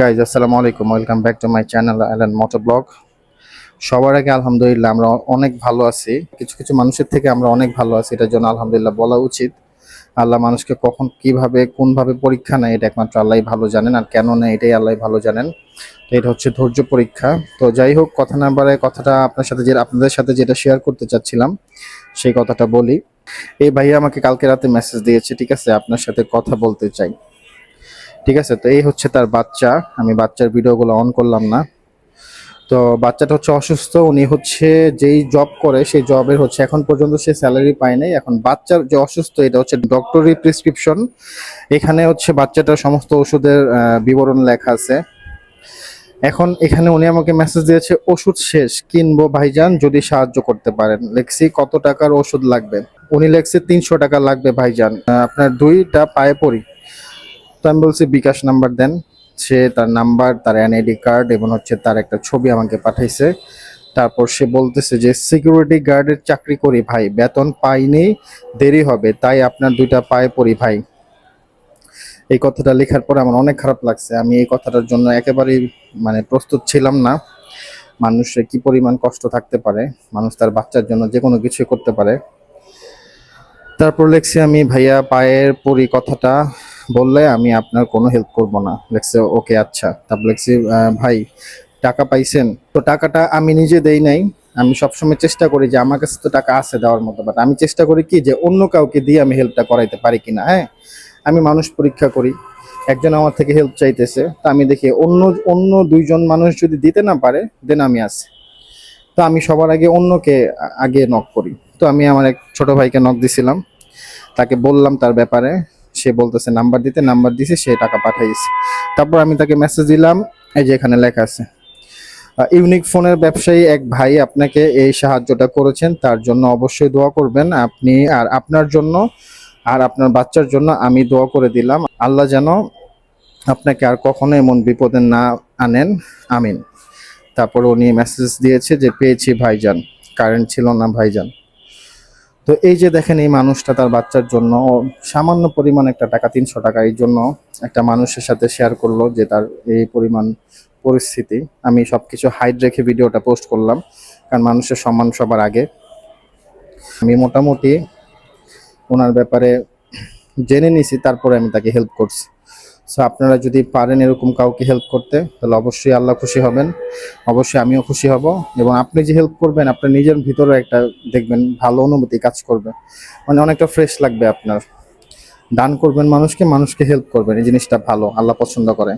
Guys আসসালামু আলাইকুম। Welcome back to my channel Allen motor blog সবার আগে আলহামদুলিল্লাহ আমরা অনেক ভালো আছি। কিছু কিছু মানুষের থেকে আমরা অনেক ভালো আছি, এটার জন্য আলহামদুলিল্লাহ বলা উচিত। আল্লাহ মানুষকে কখন কীভাবে, কোনভাবে পরীক্ষা নেয়, এটা একমাত্র আল্লাহ ভালো জানেন, আর কেন নেয়, এটাই আল্লাহ ভালো জানেন। তো এটা হচ্ছে ধৈর্য পরীক্ষা। তো যাই হোক, কথা না বাড়ে কথাটা আপনার সাথে যে, আপনাদের সাথে যেটা শেয়ার করতে চাচ্ছিলাম, সেই কথাটা বলি। এই ভাইয়া আমাকে কালকে রাতে মেসেজ দিয়েছে, ঠিক আছে? আপনার সাথে কথা বলতে চাই। ঠিক আছে? তো এই হচ্ছে তার বাচ্চা। আমি বাচ্চার ভিডিওগুলো অন করলাম না। তো বাচ্চাটা হচ্ছে অসুস্থ। উনি হচ্ছে যেই জব করে, সেই জবের হচ্ছে এখন পর্যন্ত সে স্যালারি পায় নাই। এখন বাচ্চার যে অসুস্থ, এটা হচ্ছে ডক্টরি প্রেসক্রিপশন এখানে হচ্ছে বাচ্চাটার সমস্ত ওষুধের বিবরণ লেখা আছে। এখন এখানে উনি আমাকে মেসেজ দিয়েছে, ওষুধ শেষ, কিনবো ভাইজান, যদি সাহায্য করতে পারেন। লেখছি, কত টাকার ওষুধ লাগবে? উনি লেখছে, তিনশো টাকা লাগবে ভাইজান। আপনার দুইটা পায়ে পড়ি। তো আমি বলছি, বিকাশ নাম্বার দেন। সে তার নাম্বার, তার এনআইডি কার্ড এবং হচ্ছে তার একটা ছবি আমাকে পাঠাইছে। তারপর সে বলতেছে যে সিকিউরিটি গার্ডের চাকরি করি ভাই, বেতন পাইনি, দেরি হবে, তাই আপনার দুইটা পায়ে পড়ি ভাই। এই কথাটা লেখার পরে আমার অনেক খারাপ লাগছে। আমি এই কথাটার জন্য একেবারেই মানে প্রস্তুত ছিলাম না। মানুষের কি পরিমাণ কষ্ট থাকতে পারে? মানুষ তার বাচ্চার জন্য যে কোনো কিছু করতে পারে। তারপর লেখছি আমি, ভাইয়া, পায়ের পরি কথাটা বললে আমি আপনার কোনো হেল্প করব না। লেখছে ওকে আচ্ছা। তারপর লেখছি ভাই, টাকা পাইছেন। তো টাকাটা আমি নিজে দেই নাই। আমি সবসময় চেষ্টা করি যে আমার কাছে তো টাকা আছে দেওয়ার মতো বাট আমি চেষ্টা করি কি যে অন্য কাউকে দিয়ে আমি হেল্পটা করাইতে পারি কি না হ্যাঁ? আমি মানুষ পরীক্ষা করি। একজন আমার থেকে হেল্প চাইতেছে। তা আমি দেখি অন্য অন্য দুইজন মানুষ যদি দিতে না পারে দেন আমি আছি। তো আমি সবার আগে অন্যকে আগে নক করি। তো আমি আমার এক ছোট ভাইকে নক দিছিলাম। তাকে বললাম তার ব্যাপারে। সে বলতেছে, নাম্বার দিতে, নাম্বার দিছে, সে টাকা পাঠাইছে। তারপর আমি তাকে মেসেজ দিলাম, এই যে এখানে লেখা আছে ইউনিক ফোনের ব্যবসায়ী এক ভাই আপনাকে এই সাহায্যটা করেছেন, তার জন্য অবশ্যই দোয়া করবেন। আপনি আর আপনার জন্য আর আপনার বাচ্চার জন্য আমি দোয়া করে দিলাম। আল্লাহ যেন আপনাকে আর কখনো এমন বিপদে না আনেন। আমিন। তারপর উনি মেসেজ দিয়েছে যে, পেয়েছি ভাইজান কারেন্ট ছিল না ভাইজান। তো এই যে দেখেন এই মানুষটা তার বাচ্চার জন্য সামান্য পরিমাণ একটা টাকা, তিনশো টাকা এই জন্য একটা মানুষের সাথে শেয়ার করল যে তার এই পরিমাণ পরিস্থিতি। আমি সবকিছু হাইড রেখে ভিডিওটা পোস্ট করলাম, কারণ মানুষের সম্মান সবার আগে। আমি মোটামুটি ওনার ব্যাপারে জেনে নিছি তারপরে আমি তাকে হেল্প করছি। সো আপনারা যদি পারেন এরকম কাউকে হেল্প করতে, তাহলে অবশ্যই আল্লাহ খুশি হবেন। অবশ্যই আমিও খুশি হব। এবং আপনি যে হেল্প করবেন, আপনার নিজের ভিতরে একটা দেখবেন ভালো অনুভূতি কাজ করবে। মানে অনেকটা ফ্রেশ লাগবে আপনার। দান করবেন মানুষকে মানুষকে হেল্প করবেন। এই জিনিসটা ভালো, আল্লাহ পছন্দ করে।